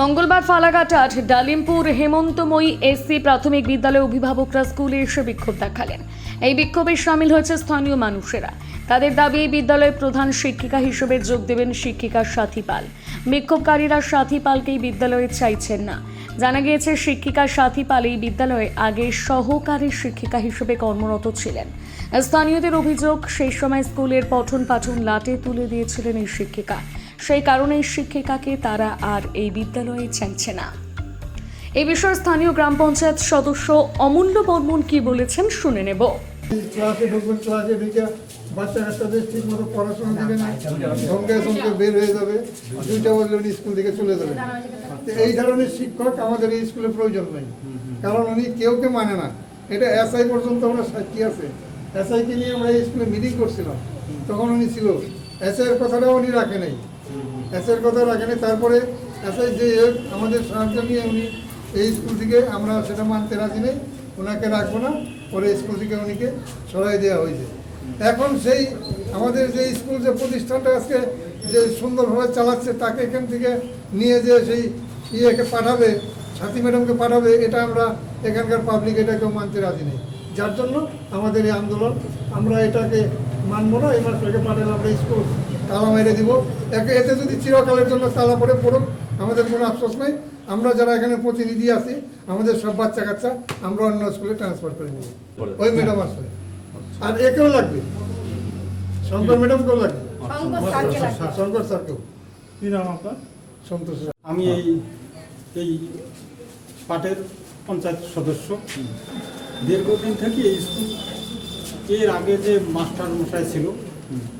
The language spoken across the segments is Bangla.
মঙ্গলবার ফালাকাটার ডালিমপুর হেমন্তময়ী এসসি প্রাথমিক বিদ্যালয়ে অভিভাবকরা স্কুলে এসে বিক্ষোভ দেখালেন। এই বিক্ষোভে সামিল হয়েছে স্থানীয় মানুষেরা। তাদের দাবি বিদ্যালয়ের প্রধান শিক্ষিকা হিসেবে যোগ দেবেন শিক্ষিকা সাথী পাল। বিক্ষোভকারীরা সাথী পালকেই বিদ্যালয়ে চাইছেন না। জানা গিয়েছে, শিক্ষিকা সাথী পাল এই বিদ্যালয়ে আগে সহকারী শিক্ষিকা হিসেবে কর্মরত ছিলেন। স্থানীয়দের অভিযোগ, সেই সময় স্কুলের পঠন পাঠন লাটে তুলে দিয়েছিলেন এই শিক্ষিকা। সেই কারণে এই শিক্ষিকাকে তারা আর এই বিদ্যালয়ে চাইছে না। এই বিষয়ে স্থানীয় গ্রাম পঞ্চায়েত সদস্য অমূল্য বর্মন কি বলেছেন শুনে নেব। ঢুকে বাচ্চা ঠিক মতো পড়াশোনা না বের হয়ে যাবে, দুইটা বললে উনি স্কুল থেকে চলে যাবে এই ধরনের শিক্ষক আমাদের এই প্রয়োজন নেই, কারণ উনি কেউ কে মানে না। এটা এসআই পর্যন্ত আমরা আছে। নিয়ে আমরা এই স্কুলে করছিলাম, তখন উনি ছিল। কথাটাও উনি রাখে নাই। এসআই এর কথা রাখেনি, তারপরে এসআই যে আমাদের সাহায্য নিয়ে উনি এই স্কুল থেকে আমরা সেটা মানতে রাজি নেই, ওনাকে রাখব না, পরে স্কুল থেকে উনিকে সরাই দেওয়া হয়েছে। এখন সেই আমাদের যে স্কুল যে প্রতিষ্ঠানটা আজকে যে সুন্দরভাবে চালাচ্ছে, তাকে এখান থেকে নিয়ে যে সেই ইয়েকে পাঠাবে, সাথী ম্যাডামকে পাঠাবে, এটা আমরা এখানকার পাবলিক এটা কেউ মানতে রাজি নেই। যার জন্য আমাদের এই আন্দোলন, আমরা এটাকে মানবো না এই মাসটাকে পাঠালে আমরা স্কুল। তালা মেরে দিব। একে এতে যদি চিরকালের জন্য তালা পড়ে পড়ুক আমাদের কোনো আফসোস নেই। আমরা যারা এখানে প্রতিনিধি আছি আমাদের সব বাচ্চা কাচ্চা আমরা অন্য স্কুলে ট্রান্সফার করে নেব। ওই ম্যাডাম আসবে আর একেও লাগবে। শঙ্কর ম্যাডামকেও লাগবে। শঙ্কর স্যারকেও কি নাম আপনার? সন্তোষ আমি এই এই পাটের পঞ্চায়েত সদস্য। দীর্ঘদিন থেকে এই স্কুল এর আগে যে মাস্টার মশাই ছিল,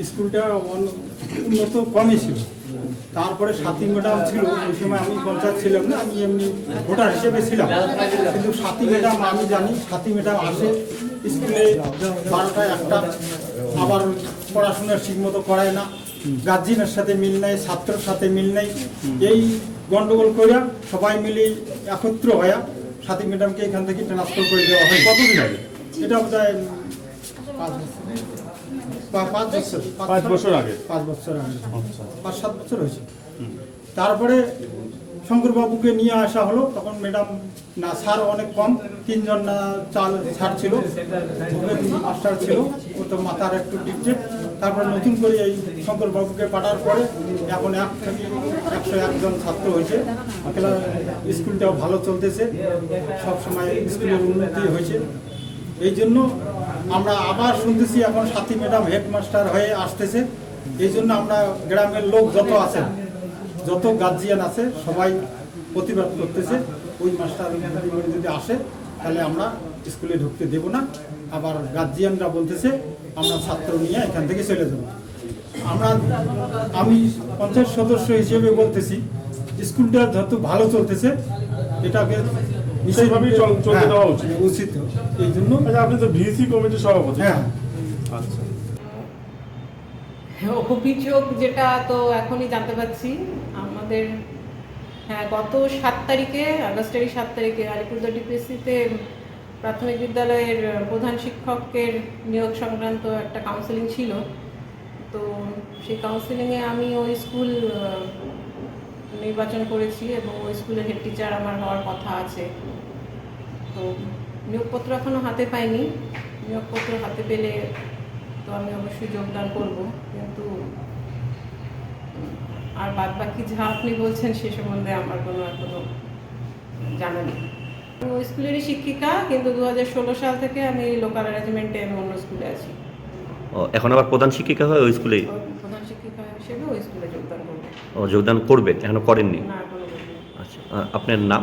স্কুলটা উন্নত কমই ছিল। তারপরে সাথী ম্যাডাম ছিল, ওই সময় আমি পঞ্চায়েত ছিলাম না, আমি এমনি ভোটার হিসেবে ছিলাম। কিন্তু সাথী ম্যাডাম, আমি জানি, সাথী ম্যাডাম আসে, স্কুলে বারোটা একটা, আবার পড়াশোনা ঠিকমতো করায় না। গার্জিয়ানের সাথে মিল নাই, ছাত্রের সাথে মিল নাই। এই গন্ডগোল করিয়া সবাই মিলে একত্র হইয়া সাথী ম্যাডামকে এখান থেকে ট্রান্সফার করে দেওয়া হয়। কতদিন আগে? এটা বোধ হয় পাঁচ বছর। পা- পাঁচ বছর। পাঁচ বছর আগে? পাঁচ বছর আগে। পাঁচ সাত বছর হয়েছে। তারপরে শঙ্করবাবুকে নিয়ে আসা হলো। তখন ম্যাডাম না স্যার অনেক কম। তিনজন না চাল স্যার ছিল। মাস্টার ছিল। ও তো মাথার একটু ডিপটেড তারপরে নতুন করে এই শঙ্করবাবুকে পাঠার পরে এখন এক থেকে একশো একজন ছাত্র হয়েছে। স্কুলটাও ভালো চলতেছে। সব সময় স্কুলের উন্নতি হয়েছে। এই জন্য আমরা আবার শুনতেছি এখন সাথী ম্যাডাম হেডমাস্টার হয়ে আসতেছে। এই জন্য আমরা গ্রামের লোক যত আছেন যত গার্জিয়ান আছে, সবাই প্রতিবাদ করতেছে। ওই মাস্টার যদি আসে, তাহলে আমরা স্কুলে ঢুকতে দেব না। আবার গার্জিয়ানরা বলতেছে, আমরা ছাত্র নিয়ে এখান থেকে চলে যাব। আমরা, আমি পঞ্চায়েত সদস্য হিসেবে বলতেছি, স্কুলটা যত ভালো চলতেছে, এটাকে সেইভাবেই চলতে হ্যাঁ, দেওয়া উচিত। উচিত। এই জন্য আচ্ছা আপনি তো ভিসি কমিটির সভাপতি। হ্যাঁ। আচ্ছা। হ্যাঁ, অভিযোগ যেটা তো এখনই জানতে পারছি। আমাদের হ্যাঁ গত সাত তারিখে আগস্টের সাত তারিখে আলিপুরদুয়ার ডিপিএসসিতে প্রাথমিক বিদ্যালয়ের প্রধান শিক্ষকের নিয়োগ সংক্রান্ত একটা কাউন্সেলিং ছিল। তো সেই কাউন্সেলিংয়ে আমি ওই স্কুল নির্বাচন করেছি এবং ওই স্কুলের হেড টিচার আমার হওয়ার কথা আছে। তো নিয়োগপত্র এখনও হাতে পাইনি। নিয়োগপত্র হাতে পেলে তো আমি অবশ্যই যোগদান করব। কিন্তু আর বাদ বাকি যা আপনি বলছেন সে সম্বন্ধে আমার কোনো এখনও জানা নেই। ওই স্কুলেরই শিক্ষিকা কিন্তু দু হাজার ষোলো সাল থেকে আমি লোকাল অ্যারেঞ্জমেন্টে আমি অন্য স্কুলে আছি। ও এখন আবার প্রধান শিক্ষিকা হয় ওই স্কুলে তো প্রধান শিক্ষিকা হিসেবে ওই স্কুলে যোগদান করব ও যোগদান করবেন এখনও করেননি। আচ্ছা আপনার নাম?